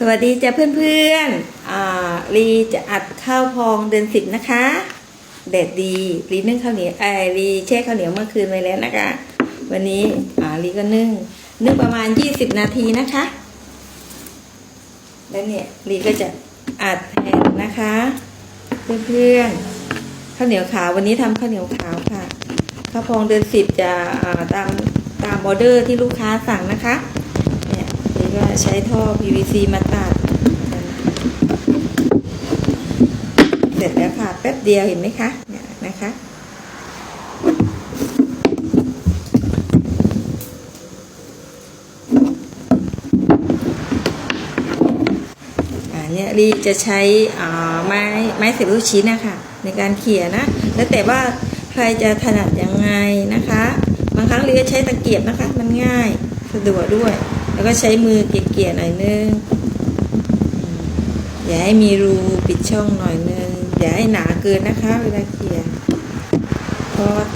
สวัสดีจ้ะเพื่อนๆอ่าลีจะอัดข้าวพองเดือนสิบนะคะแดดดีลีนึ่งข้าวเหนียวไอยลีแช่ข้าวเหนียวเมื่อคืนไว้แล้วนะคะ วันนี้อ่าลีก็นึ่ง นึ่งประมาณยี่สิบนาทีนะคะ แล้วเนี่ยลีก็จะอัดแผ่นนะคะ เพื่อนๆข้าวเหนียวขาววันนี้ทำข้าวเหนียวขาวค่ะข้าวพองเดือนสิบจะตามตามออเดอร์ที่ลูกค้าสั่งนะคะ ใช้ท่อ PVC มาตัด เสร็จแล้วค่ะ แป๊บเดียวเห็นไหมคะเนี่ยนะคะเนี่ยลีจะใช้ไม้ไม้เสียบลูกชิ้นนะคะในการเขี่ยนะ แล้วแต่ว่าใครจะถนัดยังไงนะคะ บางครั้งลีก็ใช้ตะเกียบนะคะ มันง่ายสะดวกด้วย แล้วก็ใช้มือเกี่ยๆหน่อยนึงอย่าให้มีรูปิดช่องหน่อยนึงอย่าให้หนาเกินนะคะเวลาเขี่ยพร